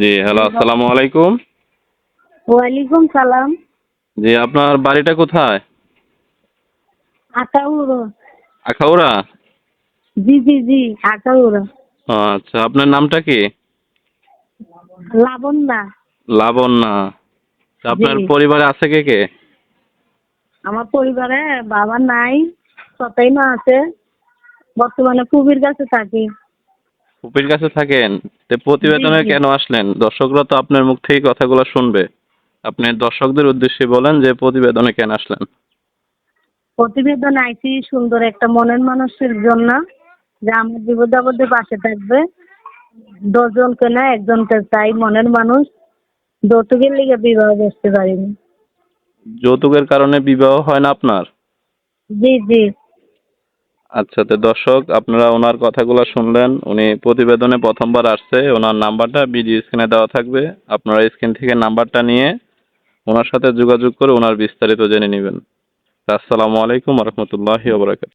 জি hello আসসালামু আলাইকুম। ওয়ালাইকুম সালাম। জি আপনার বাড়িটা কোথায়? আটাউড়ো আখাউড়া? জি জি জি আটাউড়ো আচ্ছা আপনার নামটা কি? লাবণ্যা। লাবণ্যা। আপনার। পরিবারে আছে কে কে? আমার পরিবারে বাবা নাই সতাই মা আছে। বর্তমানে কুবির কাছে থাকি। ফুপির কাছে থাকেন তো প্রতিবেদনে। কেন আসলেন? দর্শকরা তো আপনার মুখ থেকে কথাগুলো শুনবে। আপনি দর্শকদের উদ্দেশ্যে বলেন যে প্রতিবেদনে কেন আসলেন। প্রতিবেদন আইছি সুন্দর একটা মনের মানুষের জন্য যে আমার বিপদে আপদে পাশে থাকবে। দশজনকে না একজনকে চাই মনের মানুষ। যৌতুকের লিগে বিবাহ বসতে পারিনি। যৌতুকের কারণে বিবাহ হয় না আপনার? জি জি। আচ্ছা তো দর্শক, আপনারা ওনার কথাগুলো শুনলেন। উনি প্রতিবেদনে প্রথমবার আসছে। ওনার নাম্বারটা বিডি স্ক্রিনে দেওয়া থাকবে। আপনারা স্ক্রিন থেকে নাম্বারটা নিয়ে ওনার সাথে যোগাযোগ করে ওনার বিস্তারিত জেনে নেবেন। আসসালামু আলাইকুম রহমতুল্লাহি ওবরাকাত